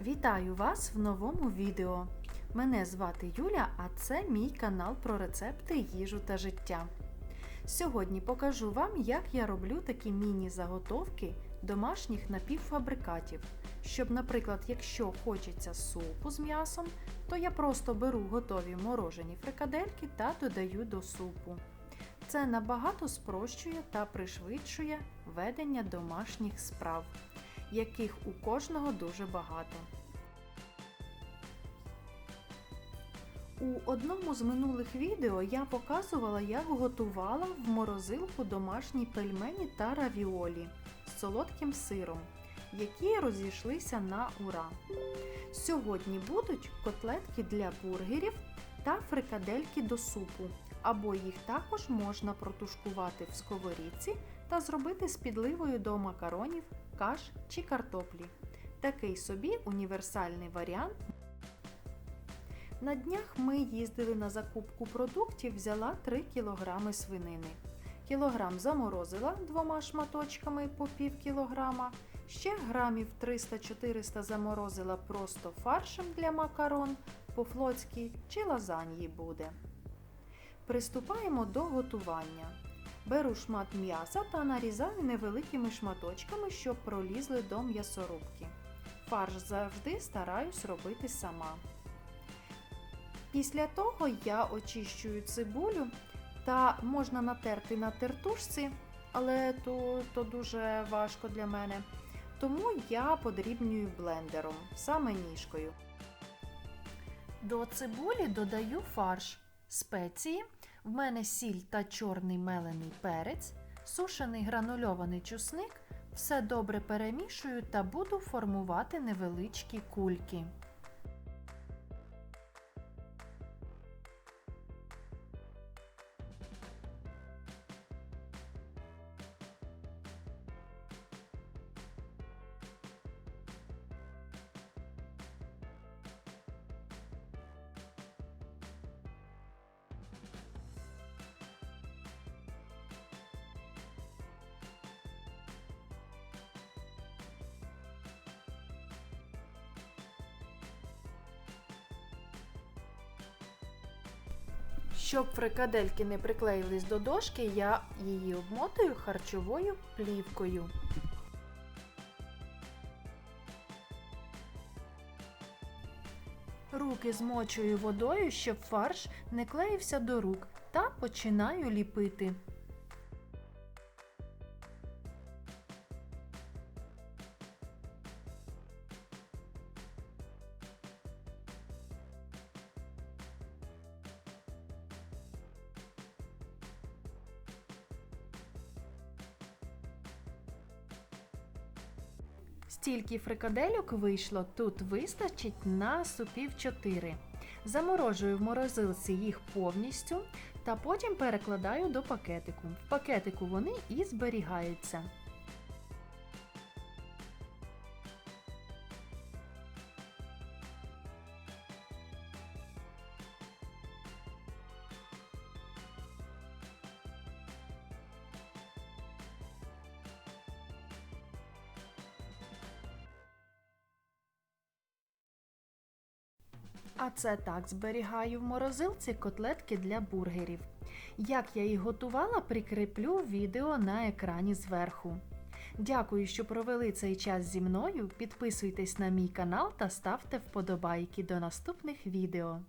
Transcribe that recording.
Вітаю вас в новому відео. Мене звати Юля, а це мій канал про рецепти, їжу та життя. Сьогодні покажу вам, як я роблю такі міні-заготовки домашніх напівфабрикатів. Щоб, наприклад, якщо хочеться супу з м'ясом, то я просто беру готові морожені фрикадельки та додаю до супу. Це набагато спрощує та пришвидшує ведення домашніх справ, яких у кожного дуже багато. У одному з минулих відео я показувала, як готувала в морозилку домашні пельмені та равіолі з солодким сиром, які розійшлися на ура. Сьогодні будуть котлетки для бургерів та фрикадельки до супу, або їх також можна протушкувати в сковорідці та зробити з підливою до макаронів, каш чи картоплі. Такий собі універсальний варіант. На днях ми їздили на закупку продуктів, взяла 3 кг свинини. Кілограм заморозила двома шматочками по пів кілограма. Ще грамів 300-400 заморозила просто фаршем для макарон, по-флотськи чи лазаньї буде. Приступаємо до готування. Беру шмат м'яса та нарізаю невеликими шматочками, щоб пролізли до м'ясорубки. Фарш завжди стараюсь робити сама. Після того я очищую цибулю та можна натерти на тертушці, але то, то дуже важко для мене. Тому я подрібнюю блендером, саме ніжкою. До цибулі додаю фарш, спеції. В мене сіль та чорний мелений перець, сушений гранульований чусник. Все добре перемішую та буду формувати невеличкі кульки. Щоб фрикадельки не приклеїлись до дошки, я її обмотую харчовою плівкою. Руки змочую водою, щоб фарш не клеївся до рук, та починаю ліпити. Стільки фрикадельок вийшло, тут вистачить на супів 4. Заморожую в морозилці їх повністю та потім перекладаю до пакетику. В пакетику вони і зберігаються. А це так зберігаю в морозилці котлетки для бургерів. Як я їх готувала, прикріплю відео на екрані зверху. Дякую, що провели цей час зі мною. Підписуйтесь на мій канал та ставте вподобайки до наступних відео.